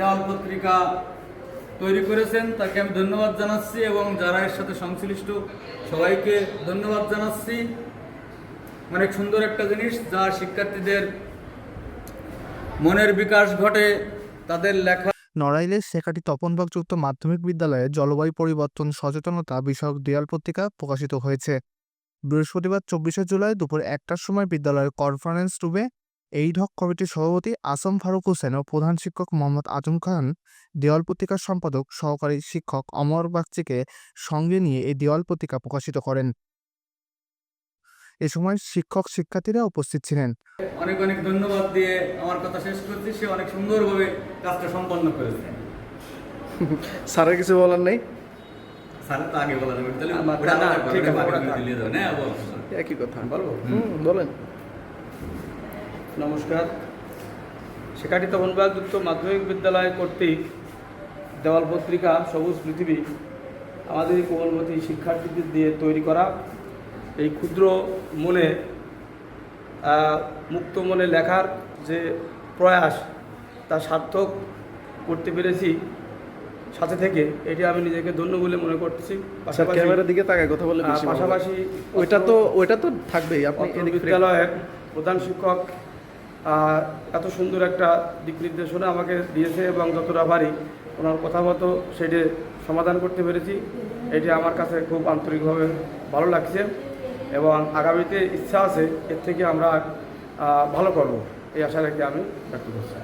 দেওয়াল পত্রিকা তৈরি করেছেন, তাকে আমি ধন্যবাদ জানাচ্ছি এবং যারা এর সাথে সংশ্লিষ্ট, সবাইকে ধন্যবাদ জানাচ্ছি। অনেক সুন্দর একটা জিনিস, যা শিক্ষার্থীদের মনের বিকাশ ঘটে, তাদের লেখা নড়াইলের শেখাটি তপনবাগযুক্ত মাধ্যমিক বিদ্যালয়ে জলবায়ু পরিবর্তন সচেতনতা বিষয়ক দেয়াল পত্রিকা প্রকাশিত হয়েছে। বৃহস্পতিবার চব্বিশে জুলাই দুপুর একটার সময় বিদ্যালয়ের কনফারেন্স রুমে এই ঢক কমিটির সভাপতি আসম ফারুক হোসেন ও প্রধান শিক্ষক মোহাম্মদ আজম খান দেওয়াল পত্রিকার সম্পাদক সহকারী শিক্ষক অমর বাগচিকে সঙ্গে নিয়ে এই দেওয়াল পত্রিকা প্রকাশিত করেন। এ সময় শিক্ষক শিক্ষার্থীরা উপস্থিত ছিলেন। অনেক অনেক ধন্যবাদ দিয়ে আমার কথা শেষ করছি। সে অনেক সুন্দরভাবে কাজটা সম্পন্ন করেছে। স্যারের কিছু বলার নেই? স্যার তো আগে বলা যাবে তাহলে ঠিক আছে, বল। একই কথা। বলব বলেন। নমস্কার। শেখাটি তপনবাগযুক্ত মাধ্যমিক বিদ্যালয় কর্তৃক দেওয়াল পত্রিকা সবুজ পৃথিবী আমাদের এই কোমলমতি শিক্ষার্থীদের দিয়ে তৈরি করা। এই ক্ষুদ্র মনে মুক্ত মনে লেখার যে প্রয়াস তা সার্থক করতে পেরেছি। সাথে থেকে এটি আমি নিজেকে ধন্য বলে মনে করতেছি আচ্ছা ক্যামেরার দিকে তাকায় কথা বলে। পাশাপাশি ওইটা তো ওইটা তো থাকবেই। আপনি বিদ্যালয়ের প্রধান শিক্ষক এত সুন্দর একটা দিক নির্দেশনা আমাকে দিয়েছে এবং যতটা পারি ওনার কথা মতো সেটি সমাধান করতে পেরেছি। এটি আমার কাছে খুব আন্তরিকভাবে ভালো লাগছে এবং আগামীতে ইচ্ছা আছে এর থেকে আমরা ভালো করব। এই আশা রেখে আমি ব্যক্ত করছি।